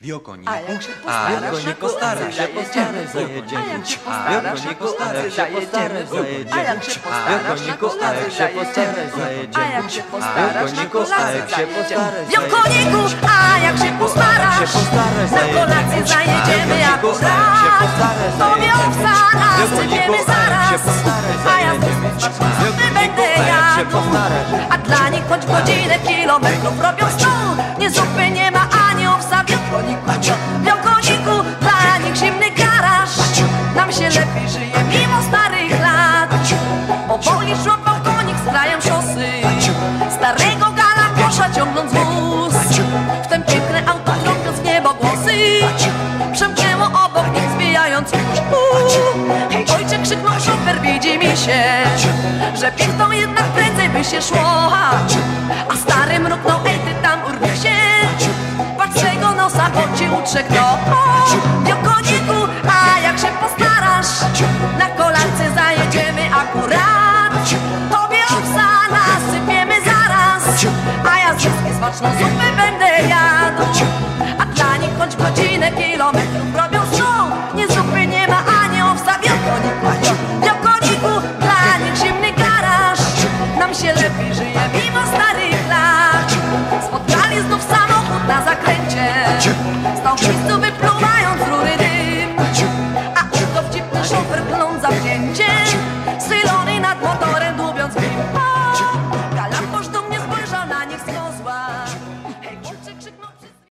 Wiokoniku, A jak się a postarasz, jak postarasz się, zajedziemy. postarasz, A jak się zajedziemy. postarasz, A na jak się kolacy postarasz, zajedziemy. zajedziemy. A jak się postarasz, na kolacy A jak się postarasz, zajedziemy. zajedziemy. A jak się Wiokoniku, a jak się postarasz, Na kolację zajedziemy A jak się postarasz, akurat. Tobie owca a jak się zaraz. A ja zupy będę się jadł. A dla nich choć godzinę kilometrów robią sto Nie zupy nie ma Przemknęło obok zwijając kurz Hej ojcze krzyknął szofer widzi mi się Że piechtą jednak prędzej by się szło. A stary mruknął ej ty tam urwij się. Patrz czego nosa bo ci utrze kto? Wiokoniku, a jak się postarasz? Na kolance zajedziemy akurat. Tobie owsa nasypiemy zaraz. A ja wszystkie smaczną zupę żyje mimo starych lat. Spotkali znów samochód na zakręcie. Stał w miejscu wypluwając rury dym. A oto wcipny szofer klął zawzięcie